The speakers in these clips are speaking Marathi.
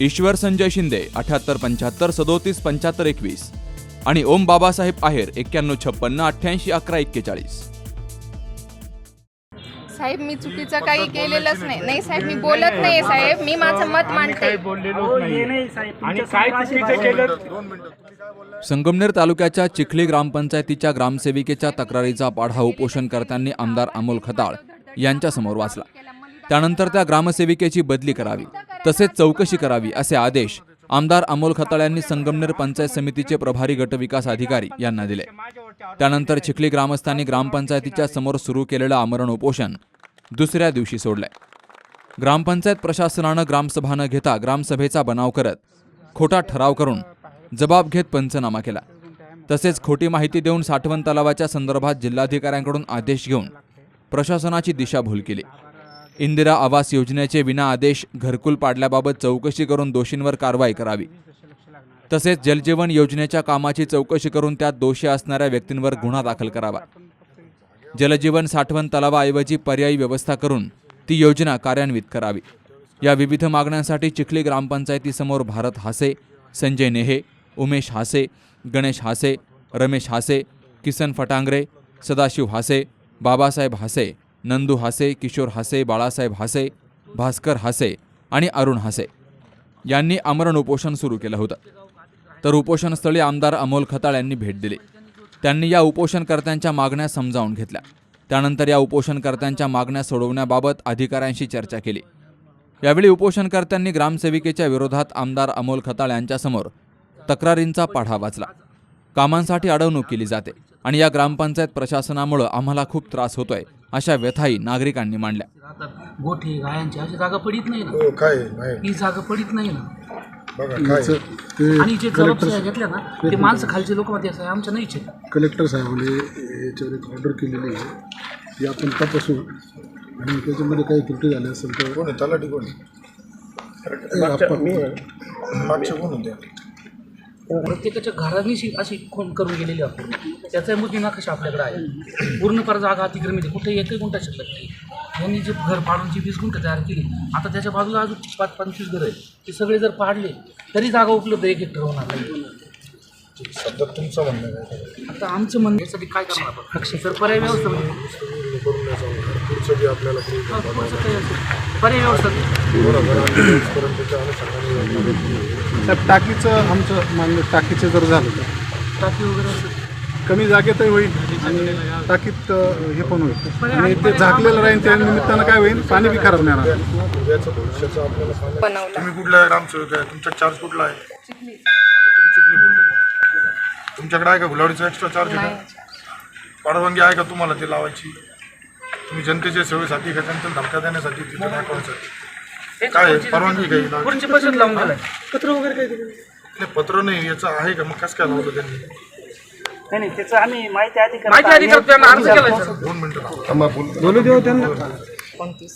ईश्वर संजय शिंदे अठ्याहत्तर पंच्याहत्तर सदोतीस पंच्याहत्तर एकवीस. आणि ओम बाबासाहेब आहेर एक्क्याण्णव छप्पन्न अठ्ठ्याऐंशी अकरा एक्केचाळीस. साहेब मी चुकीचं काही केलेलंच नाही. नाही साहेब मी बोलत नाही साहेब. मी माझं मत मांडते. काही बोललेलोच नाही आणि काय चुकीचं केलं? संगमनेर तालुक्याच्या चिखली ग्रामपंचायतीच्या ग्रामसेविकेच्या तक्रारीचा पाढा उपोषणकर्त्यांनी आमदार अमोल खताळ यांच्यासमोर वाचला. त्यानंतर त्या ग्रामसेविकेची बदली करावी. तसेच चौकशी करावी असे आदेश आमदार अमोल खताळ यांनी संगमनेर पंचायत समितीचे प्रभारी गटविकास अधिकारी यांना दिले. त्यानंतर चिखली ग्रामस्थांनी ग्रामपंचायतीच्या समोर सुरू केलेलं आमरण उपोषण दुसऱ्या दिवशी सोडलंय. ग्रामपंचायत प्रशासनानं ग्रामसभा न घेता ग्रामसभेचा बनाव करत खोटा ठराव करून जबाब घेत पंचनामा केला. तसेच खोटी माहिती देऊन साठवण तलावाच्या संदर्भात जिल्हाधिकाऱ्यांकडून आदेश घेऊन प्रशासनाची दिशाभूल केली. इंदिरा आवास योजनेचे विना आदेश घरकुल पाडल्याबाबत चौकशी करून दोषींवर कारवाई करावी. तसेच जलजीवन योजनेच्या कामाची चौकशी करून त्यात दोषी असणाऱ्या व्यक्तींवर गुन्हा दाखल करावा. जलजीवन साठवण तलावाऐवजी पर्यायी व्यवस्था करून ती योजना कार्यान्वित करावी. या विविध मागण्यांसाठी चिखली ग्रामपंचायतीसमोर भारत हासे संजय नेहे उमेश हासे गणेश हासे रमेश हासे किसन फटांगरे सदाशिव हासे बाबासाहेब हासे नंदू हासे किशोर हासे बाळासाहेब हासे भास्कर हासे आणि अरुण हासे यांनी आमरण उपोषण सुरू केलं होतं. तर उपोषणस्थळी आमदार अमोल खताळ यांनी भेट दिली. त्यांनी या उपोषणकर्त्यांच्या मागण्या समजावून घेतल्या. त्यानंतर या उपोषणकर्त्यांच्या मागण्या सोडवण्याबाबत अधिकाऱ्यांशी चर्चा केली. यावेळी उपोषणकर्त्यांनी ग्रामसेविकेच्या विरोधात आमदार अमोल खताळ यांच्यासमोर तक्रारींचा पाढा वाचला. कामांसाठी अडवणूक केली जाते आणि या ग्रामपंचायत प्रशासनामुळं आम्हाला खूप त्रास होतोय. अशा व्यथाही नागरिकांनी मांडल्या. राहतात गोठे गायांची अशी जागा पडित नाही ना? हो काय नाही. ही जागा पडित नाही ना? बघा काय. आणि जे जबाबदाऱ्या घेतल्या ना ते माणसं खालचे लोक मध्ये असं आमच्या नाहीच आहेत. कलेक्टर साहेबांनी याच्यावर एक ऑर्डर केलेली आहे. ती आपण तपासू. आणि त्याच्यामध्ये काही त्रुटी झाल्या असेल तर कोण आहे? तलाठी कोण आहे? मागचे कोण होते प्रत्येकाच्या घरानेशी अशी खून करून गेलेली आपण. त्याचा मुद्दे नकाशा आपल्याकडे आहे. पूर्ण पर जागा अतिक्रमित आहे. कुठे एकही गुंठा शिल्लक नाही. यांनी जे घर पाडून जी वीस गुंठ तयार केली आता त्याच्या बाजूला अजून पाच पंचवीस घरं आहेत. ते सगळे जर पाडले तरी जागा उपलब्ध एक हेक्टर होणार नाही. सध्या तुमचं म्हणणं काय? आता आमचं म्हणणं यासाठी काय करणार आपण? सर पर्याय व्यवस्था म्हणजे? पुढचं आपल्याला हा. पर्याय व्यवस्था. साहेब टाकीचं आमचं मान्य टाकीचं जर झालं तर. टाकी वगैरे कमी जागेतही होईल. आणि टाकीत अं, हे पण होईल. आणि ते झाकलेलं राहील त्या निमित्तानं काय होईल? पाणी बी खराब नाही राहणार. उद्याचं भविष्याचं आपल्याला सांगा बनवला. तुम्ही कुठला आहे? ग्रामसेवक आहे. तुमचा चार्ज कुठला आहे? तुम्ही चिखली बोलतो का? तुमच्याकडे आहे का गुलावडीचा एक्स्ट्रा चार्ज आहे का? परवानगी आहे का तुम्हाला ते लावायची? तुम्ही जनतेच्या सेवेसाठी का जनतेला धमका देण्यासाठी तिथे दाखवायसाठी काय? परवानगी काही लावून गेलाय पत्र वगैरे काही दिलं नाही? पत्र नाही याचं आहे का? मग कसं काय लावलं त्यांनी? नाही नाही त्याचं आम्ही माहिती अधिकार माहिती अधिकार त्यांना अर्ज केलाय सर दोन मिनिटं लावा. एकोणतीस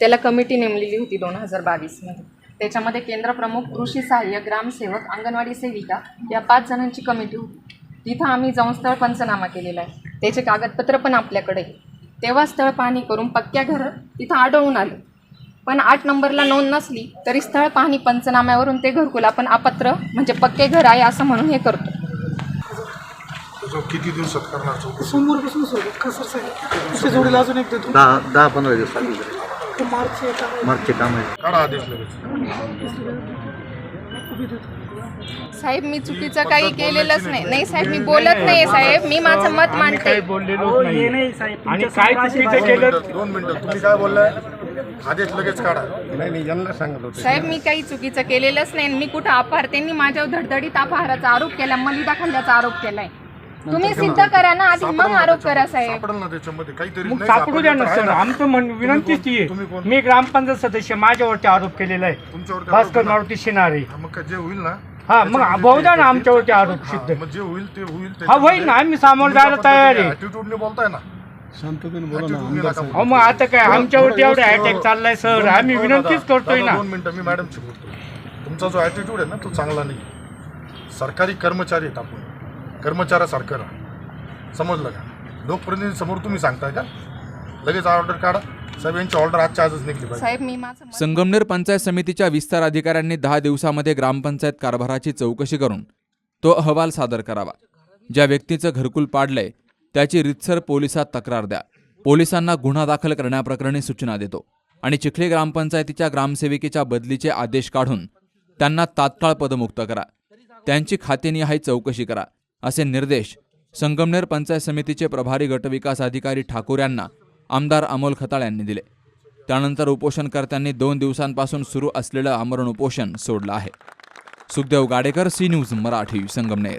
त्याला कमिटी नेमलेली होती दोन हजार बावीसमध्ये. त्याच्यामध्ये केंद्र प्रमुख कृषी सहाय्य ग्रामसेवक अंगणवाडी सेविका या पाच जणांची कमिटी होती. तिथं आम्ही जाऊन स्थळ पंचनामा केलेला आहे. त्याचे कागदपत्र पण आपल्याकडे आहे. तेव्हा स्थळ पाहणी करून पक्क्या घरं तिथं आढळून आलं. पण आठ नंबरला नोंद नसली तरी स्थळ पाहणी पंचनाम्यावरून ते घरकुल आपण अपात्र म्हणजे पक्के घर आहे असं म्हणून हे करतो. जो किती दिवसात करणार सोमवारपासून सुरू साहेब? जोडीला अजून एक देतो. दहा दहा पंधरा दिवस तो मार्च काम आहे. काढा आदेश लगेच. साहेब मी चुकीचं काही केलेलंच नाही. नाही. साहेब मी बोलत नाही साहेब. मी माझं मत मांडते. काही बोललेलोच नाही आणि काय चुकीचं केलं? दोन मिनिटं. तुम्ही काय बोललाय? आदेश लगेच काढा. साहेब मी काही चुकीचं केलेलंच नाही. मी कुठं अपहार त्यांनी माझ्यावर धडधडीत अपहाराचा आरोप केला मलिदा खाल्ल्याचा आरोप केलाय. तुम्ही सिद्ध करा ना आधी मग आरोप करा साहेब. सापडेल ना त्याच्यामध्ये. काहीतरी मग नाही सापडू द्या ना सापडलं तर सर. आहे आमचं म्हण विनंतीच ती तुम्ही कोण? आहे मी ग्रामपंचायत सदस्य माझ्यावरती आरोप केलेला आहे. तुमच्यावरती भास्कर मारुती शिनारे. ना. मग काय जे होईल ना हा मग बहुधा ना आमच्यावरती आरोप सिद्ध. मग जे होईल ते होईल हा होईल ना आम्ही सामोरं जायला तयार आहे. ऍटिट्यूडने बोलताय ना. शांततेने बोला ना Attitude ने आमदार नका साहेब. अहो मग आता काय आमच्यावरती एवढा अटॅक चाललाय सर आम्ही दादा, विनंतीच करतोय दादा, ना. दोन मिनिटं मी मॅडमशी बोलतो तुमचा जो ॲटिट्यूड आहे ना तो चांगला नाही सरकारी कर्मचारी आहेत आपण. कर्मचाऱ्यासारखं राहा. समजलं का? लोकप्रतिनिधी समोर तुम्ही सांगताय का? लगेच ऑर्डर काढा. साहेब यांची ऑर्डर आजच्या आजच निघली पाहिजे. साहेब मी माझं मत- संगमनेर पंचायत समितीच्या विस्तार अधिकाऱ्यांनी दहा दिवसामध्ये ग्रामपंचायत कारभाराची चौकशी करून तो अहवाल सादर करावा. ज्या व्यक्तीचं घरकुल पाडलंय त्याची रितसर पोलिसात तक्रार द्या. पोलिसांना गुन्हा दाखल करण्याप्रकरणी सूचना देतो. आणि चिखली ग्रामपंचायतीच्या ग्रामसेविकेच्या बदलीचे आदेश काढून त्यांना तात्काळ पदमुक्त करा. त्यांची खातेनिहाय चौकशी करा असे निर्देश संगमनेर पंचायत समितीचे प्रभारी गटविकास अधिकारी ठाकूर यांना आमदार अमोल खताळ यांनी दिले. त्यानंतर उपोषणकर्त्यांनी दोन दिवसांपासून सुरू असलेलं आमरण उपोषण सोडलं आहे. Sukhdev Gadekar C news Marathi Sangamner.